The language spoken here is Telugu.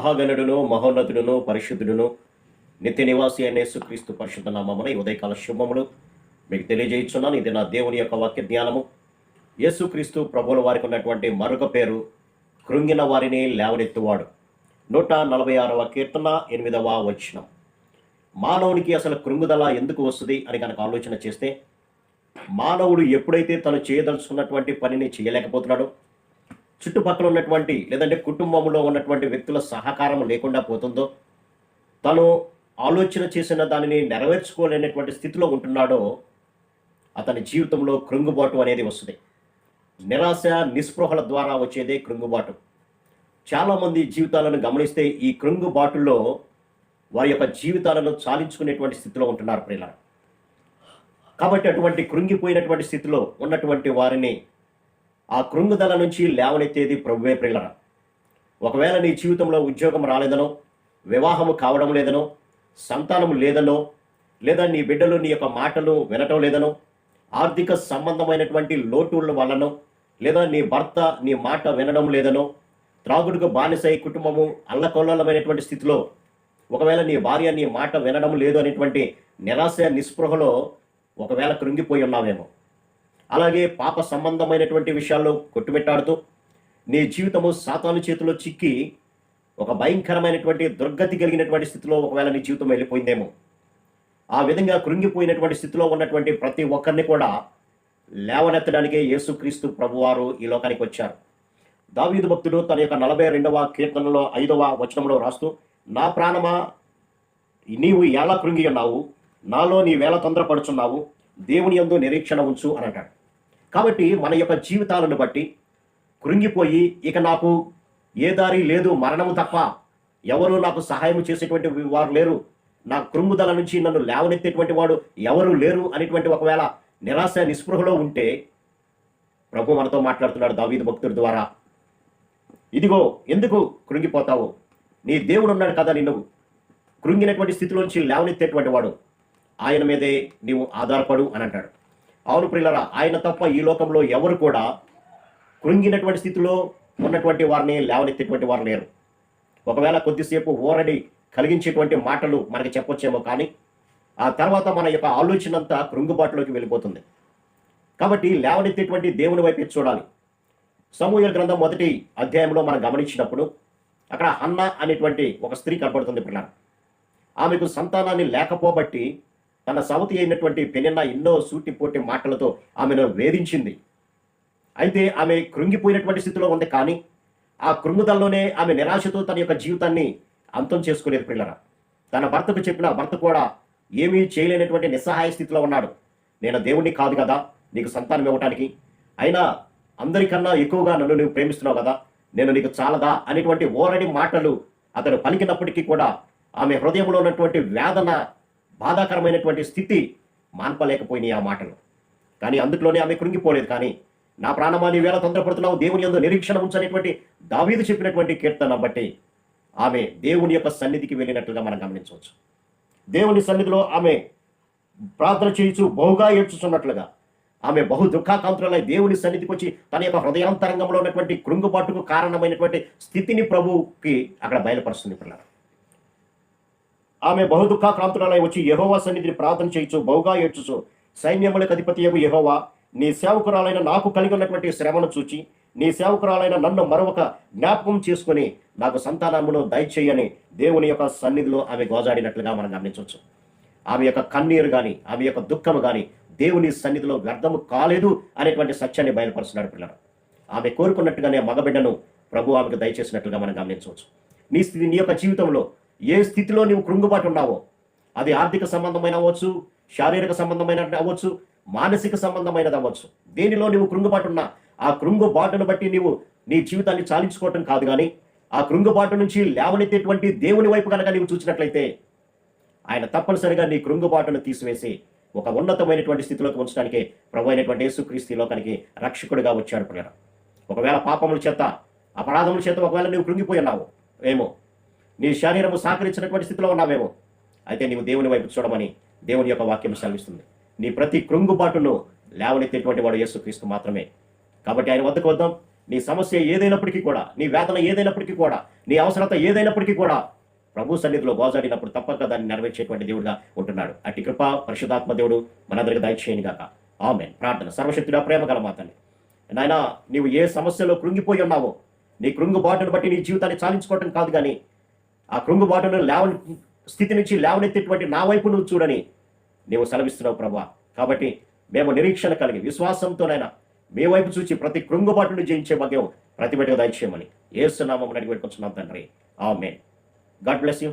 మహాగణుడును మహోన్నతుడును పరిశుద్ధుడును నిత్య నివాసి అనే యేసుక్రీస్తు పరిశుద్ధ నామమున ఈ ఉదయకాల శుభములు మీకు తెలియజేస్తున్నాను ఇది నా దేవుని యొక్క వాక్య జ్ఞానము యేసుక్రీస్తు ప్రభువుల వారికి ఉన్నటువంటి మరొక పేరు కృంగిన వారిని లేవనెత్తువాడు. నూట నలభై ఆరవ కీర్తన ఎనిమిదవ వచనం. మానవునికి అసలు కృంగుదల ఎందుకు వస్తుంది అని కనుక ఆలోచన చేస్తే మానవుడు ఎప్పుడైతే తను చేయదలుచుకున్నటువంటి పనిని చేయలేకపోతున్నాడో చుట్టుపక్కల ఉన్నటువంటి లేదంటే కుటుంబంలో ఉన్నటువంటి వ్యక్తుల సహకారం లేకుండా పోతుందో తను ఆలోచన చేసిన దానిని నెరవేర్చుకోలేనటువంటి స్థితిలో ఉంటున్నాడో అతని జీవితంలో కృంగుబాటు అనేది వస్తుంది. నిరాశ నిస్పృహల ద్వారా వచ్చేదే కృంగుబాటు. చాలామంది జీవితాలను గమనిస్తే ఈ కృంగుబాటులో వారి యొక్క జీవితాలను చాలించుకునేటువంటి స్థితిలో ఉంటున్నారు ప్రియుల కాబట్టి అటువంటి కృంగిపోయినటువంటి స్థితిలో ఉన్నటువంటి వారిని ఆ కృంగుదల నుంచి లేవనెత్తేది ప్రభువే ప్రియులర. ఒకవేళ నీ జీవితంలో ఉద్యోగం రాలేదనో వివాహము కావడం లేదనో సంతానం లేదనో లేదా నీ బిడ్డలు నీ యొక్క మాటలు వినటం లేదనో ఆర్థిక సంబంధమైనటువంటి లోటుల వలనో లేదా నీ భర్త నీ మాట వినడం లేదనో త్రాగుడుకు బానిసై కుటుంబము అల్లకొల్లమైనటువంటి స్థితిలో ఒకవేళ నీ భార్య నీ మాట వినడం లేదు అనేటువంటి నిరాశ నిస్పృహలో ఒకవేళ కృంగిపోయి ఉన్నావేమో. అలాగే పాప సంబంధమైనటువంటి విషయాల్లో కొట్టుమిట్టాడుతూ నీ జీవితము సాతాను చేతిలో చిక్కి ఒక భయంకరమైనటువంటి దుర్గతి కలిగినటువంటి స్థితిలో ఒకవేళ నీ జీవితం వెళ్ళిపోయిందేమో. ఆ విధంగా కృంగిపోయినటువంటి స్థితిలో ఉన్నటువంటి ప్రతి ఒక్కరిని కూడా లేవనెత్తడానికే యేసుక్రీస్తు ప్రభువారు ఈ లోకానికి వచ్చారు. దావీదు భక్తుడు తన యొక్క నలభై రెండవ కీర్తనలో ఐదవ వచనంలో రాస్తూ నా ప్రాణమా నీవు ఎలా కృంగి ఉన్నావు నాలో నీ వేళ తొందరపడుచున్నావు దేవుని యందు నిరీక్షణ ఉంచు అని అంటాడు. కాబట్టి మన యొక్క జీవితాలను బట్టి కృంగిపోయి ఇక నాకు ఏ దారి లేదు మరణము తప్ప. ఎవరు నాకు సహాయం చేసేటువంటి వారు లేరు. నా కృంగుదల నుంచి నన్ను లేవనెత్తేటువంటి వాడు ఎవరు లేరు అనేటువంటి ఒకవేళ నిరాశ నిస్పృహలో ఉంటే ప్రభు మనతో మాట్లాడుతున్నాడు దావీదు భక్తుడి ద్వారా. ఇదిగో ఎందుకు కృంగిపోతావు? నీ దేవుడు ఉన్నాడు కదా నిన్ను. కృంగినటువంటి స్థితిలోంచి లేవనెత్తేటువంటి వాడు. ఆయన మీదే నీవు ఆధారపడు అని అంటాడు. అవును ప్రిల్లరా ఆయన తప్ప ఈ లోకంలో ఎవరు కూడా కృంగినటువంటి స్థితిలో ఉన్నటువంటి వారిని లేవనెత్తేటువంటి వారు లేరు. ఒకవేళ కొద్దిసేపు ఊరడి కలిగించేటువంటి మాటలు మనకి చెప్పొచ్చేమో కానీ ఆ తర్వాత మన యొక్క ఆలోచన అంతా కృంగుబాటులోకి వెళ్ళిపోతుంది. కాబట్టి లేవనెత్తేటువంటి దేవుని వైపు చూడాలి. సమూహ గ్రంథం మొదటి అధ్యాయంలో మనం గమనించినప్పుడు అక్కడ హన్న అనేటువంటి ఒక స్త్రీ కనపడుతుంది పిల్లలు ఆమెకు సంతానాన్ని లేకపోబట్టి తన సవతి అయినటువంటి పెనిన్న ఎన్నో సూటిపోటి మాటలతో ఆమెను వేధించింది. అయితే ఆమె కృంగిపోయినటువంటి స్థితిలో ఉంది కానీ ఆ కృంగుదలలోనే ఆమె నిరాశతో తన యొక్క జీవితాన్ని అంతం చేసుకోలేదు పిల్లరా. తన భర్తకు చెప్పిన భర్త కూడా ఏమీ చేయలేనటువంటి నిస్సహాయ స్థితిలో ఉన్నాడు. నేను దేవుణ్ణి కాదు కదా నీకు సంతానం ఇవ్వటానికి. అయినా అందరికన్నా ఎక్కువగా నన్ను నువ్వు ప్రేమిస్తున్నావు కదా నేను నీకు చాలదా అనేటువంటి ఓరడి మాటలు అతను పలికినప్పటికీ కూడా ఆమె హృదయంలో ఉన్నటువంటి వేదన బాధాకరమైనటువంటి స్థితి మాన్పలేకపోయినాయి ఆ మాటలు. కానీ అందుట్లోనే ఆమె కృంగిపోలేదు. కానీ నా ప్రాణమా నీ వేళ తొందరపడుతున్నావు దేవుని యందు నిరీక్షణ ఉంచనేటువంటి దావీదు చెప్పినటువంటి కీర్తన బట్టి ఆమె దేవుని యొక్క సన్నిధికి వెళ్ళినట్లుగా మనం గమనించవచ్చు. దేవుని సన్నిధిలో ఆమె ప్రార్థన చేయించు బహుగా ఏడ్చుచున్నట్లుగా ఆమె బహు దుఃఖాకాంతులై దేవుని సన్నిధికి వచ్చి తన యొక్క హృదయాంతరంగంలో ఉన్నటువంటి కృంగుబాటుకు కారణమైనటువంటి స్థితిని ప్రభువుకి అక్కడ బయలుపరుస్తుంది పిల్లలు. ఆమె బహుదుఃఖాక్రాంతురాలై వచ్చి యహోవా సన్నిధిని ప్రార్థన చేయొచ్చు బహుగా ఏడ్చుచు. సైన్యములకు అధిపతి యగు యహోవా నీ సేవకురాలైన నాకు కలిగి ఉన్నటువంటి శ్రమను చూచి నీ సేవకురాలైన నన్ను మరొక జ్ఞాపకం చేసుకుని నాకు సంతానమును దయచేయని దేవుని యొక్క సన్నిధిలో ఆమె గోజాడినట్లుగా మనం గమనించవచ్చు. ఆమె యొక్క కన్నీరు కానీ ఆమె యొక్క దుఃఖము కానీ దేవుని సన్నిధిలో వ్యర్థము కాలేదు అనేటువంటి సత్యాన్ని బయలుపరుస్తున్నాడు పిల్లలు. ఆమె కోరుకున్నట్టుగానే మగబిడ్డను ప్రభు ఆమెకు దయచేసినట్లుగా మనం గమనించవచ్చు. నీ స్థితి నీ యొక్క జీవితంలో ఏ స్థితిలో నీవు కృంగుబాటు ఉన్నావో అది ఆర్థిక సంబంధమైన అవ్వచ్చు శారీరక సంబంధమైన అవ్వచ్చు మానసిక సంబంధమైనది అవ్వచ్చు. దేనిలో నీవు కృంగుబాటు ఉన్నా ఆ కృంగుబాటును బట్టి నీవు నీ జీవితాన్ని చాలించుకోవటం కాదు కానీ ఆ కృంగుబాటు నుంచి లేవనెత్తేటువంటి దేవుని వైపు కనుక నీవు చూసినట్లయితే ఆయన తప్పనిసరిగా నీ కృంగుబాటును తీసివేసి ఒక ఉన్నతమైనటువంటి స్థితిలోకి ఉంచడానికి ప్రభు అయినటువంటి యేసుక్రీస్తు లోకానికి రక్షకుడిగా వచ్చాడు పిల్లలు ఒకవేళ పాపముల చేత అపరాధముల చేత ఒకవేళ నీవు కృంగిపోయి ఉన్నావు ఏమో నీ శరీరము సహకరించినటువంటి స్థితిలో ఉన్నావేమో. అయితే నీవు దేవుని వైపు చూడమని దేవుని యొక్క వాక్యం సెలవిస్తుంది. నీ ప్రతి కృంగుబాటును లేవనెత్తేటువంటి వాడు యేసుక్రీస్తు మాత్రమే. కాబట్టి ఆయన వద్దకు వద్దాం. నీ సమస్య ఏదైనప్పటికీ కూడా నీ వేదన ఏదైనప్పటికీ కూడా నీ అవసరత ఏదైనప్పటికీ కూడా ప్రభు సన్నిధిలో గోజాడినప్పుడు తప్పక దాన్ని నెరవేర్చేటువంటి దేవుడుగా ఉంటున్నాడు. అట్టి కృప పరిశుధాత్మ దేవుడు మనందరికి దయచేయని గాక. ఆమె ప్రార్థన. సర్వశక్తుడా ప్రేమ గల మాతని నాయన నీవు ఏ సమస్యలో కృంగిపోయి ఉన్నావో నీ కృంగుబాటును బట్టి నీ జీవితాన్ని చాలించుకోవటం కాదు కానీ ఆ కృంగుబాటును లేవ స్థితి నుంచి లేవనెత్తేటువంటి నా వైపు నువ్వు చూడని నీవు సెలవిస్తున్నావు ప్రభా. కాబట్టి మేము నిరీక్షణ కలిగి విశ్వాసంతోనైనా మీ వైపు చూచి ప్రతి కృంగుబాటును జయించే భాగ్యం ప్రతి బిడ్డకు దయచేయమని ఏసునామం అడిగి పెట్టుకుంటున్నాం తండ్రి. ఆమె గాడ్ బ్లెస్ యూ.